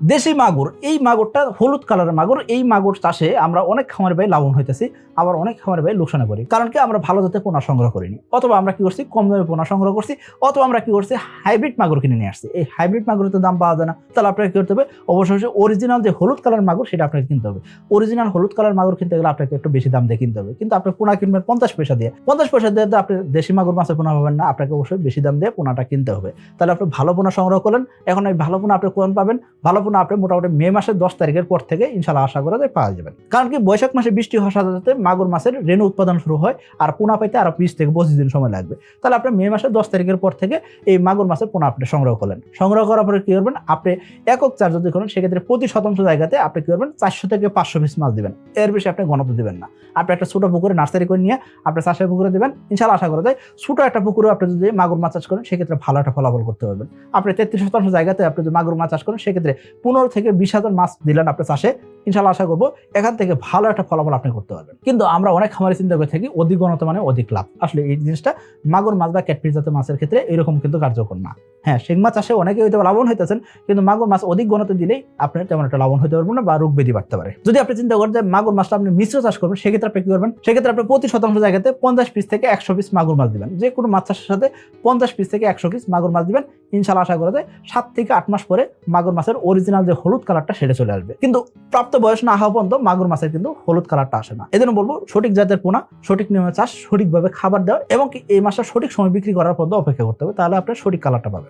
দেশি মাগুর, এই মাগুরটা হলুদ কালারের মাগুর, এই মাগুর চাষে আমরা অনেক খামারে ভাই লাভবান হইতেছি, আবার অনেক খামারে ভাই লোকসানে করি কারণ কি আমরা ভালো জাতের পোনা সংগ্রহ করিনি, অথবা আমরা কি করছি, কম দামে পোনা সংগ্রহ করছি, অথবা আমরা কি করছি হাইব্রিড মাগুর কিনে নিয়ে আসছি। এই হাইব্রিড মাগুরের তো দাম পাওয়া যায় না, তাহলে আপনাকে কি করতে হবে? অবশ্যই অরিজিনাল যে হলুদ কালার মাগুর, সেটা আপনাকে কিনতে হবে। অরিজিনাল হলুদ কালার মাগুর কিনতে গেলে আপনাকে একটু বেশি দাম দিয়ে কিনতে হবে। কিন্তু আপনি পোনা কিনবেন পঞ্চাশ পয়সা দিয়ে। পঞ্চাশ পয়সা দিয়ে তো আপনি দেশি মাগুর, মাছের পোনা পাবেন না, আপনাকে অবশ্যই বেশি দাম দিয়ে পোনাটা কিনতে হবে। তাহলে আপনি ভালো পোনা সংগ্রহ করলেন, এখন এই ভালো পোনা আপনি কোন পাবেন? ভালো পোনা আপনি মোটামুটি মে মাসের দশ তারিখের পর থেকে ইনশাল্লাহ আশা করা যায় পাওয়া যাবেন কারণ কি বৈশাখ মাসে বৃষ্টি হওয়ার সাথে সাথে মাগুর মাছের রেণু উৎপাদন শুরু হয় আর পোনা পাইতে আরও বিশ থেকে পঁচিশ দিন সময় লাগবে। তাহলে আপনি মে মাসের দশ তারিখের পর থেকে এই মাগুর মাছের পোনা আপনি সংগ্রহ করলেন। সংগ্রহ করার পরে কি করবেন? আপনি একক চার্জ যদি করেন, সেক্ষেত্রে প্রতি শতাংশ জায়গাতে আপনি কি করবেন? চারশো থেকে পাঁচশো পিস মাছ দিবেন। এর বেশি আপনি ঘনত্ব দিবেন না। আপনি একটা ছোট পুকুরে নার্সারি করে নিয়ে আপনি চাষের পুকুরে দিবেন। ইনশাল্লাহ আশা করা যায় ছোট একটা পুকুরে আপনি যদি মাগুর মাছ চাষ করেন, সেক্ষেত্রে ভালো একটা ফলাফল করতে পারবেন। আপনি তেত্রিশ শতাংশ জায়গাতে আপনি যদি মাগুর মাছ চাষ করেন, সেক্ষেত্রে পনেরো থেকে বিশ হাজার মাছ দিলেন আপনার চাষে ইনশাল্লাহ আশা করব এখান থেকে ভালো একটা ফলাফল আপনি করতে পারবেন। কিন্তু আমরা অনেক খামারে চিন্তা করে থাকি, অধিক ঘনত্ব মানে অধিক লাভ। আসলে এই জিনিসটা মাগুর মাছ বা ক্যাটফিস জাতীয় মাছের ক্ষেত্রে এরকম কিন্তু কার্যকর না। হ্যাঁ মাছ চাষে অনেকে হয়তো লাভবান হইতেছেন, কিন্তু মাগুর মাছ অধিক ঘনত্ব দিলেই আপনি তেমন একটা লাভবান হতে পারবেন না বা রোগ ব্যাধি বাড়তে পারে। যদি আপনি চিন্তা করেন যে মাগুর মাছটা আপনি মিশ্র চাষ করবেন, সেক্ষেত্রে আপনি কি করবেন? সেক্ষেত্রে আপনি প্রতি শতাংশ জায়গাতে পঞ্চাশ পিস থেকে একশো পিস মাগুর মাছ দিবেন। যে কোনো মাছ চাষের সাথে পঞ্চাশ পিস থেকে একশো পিস মাগুর মাছ দিবেন। ইনশাল্লাহ আশা করা যায় সাত থেকে আট মাস পরে মাগুর মাছের অরিজিনাল যে হলুদ কালারটা সেটা চলে আসবে। কিন্তু প্রাপ্ত বয়স না হওয়া পর্যন্ত মাগুর মাছের কিন্তু হলুদ কালারটা আসে না। এজন্য বলব, সঠিক জাতের পোনা, সঠিক নিয়মে চাষ, সঠিকভাবে খাবার দেওয়া এবং এই মাসটা সঠিক সময় বিক্রি করার পর্যন্ত অপেক্ষা করতে হবে। তাহলে আপনার সঠিক কালারটা পাবেন।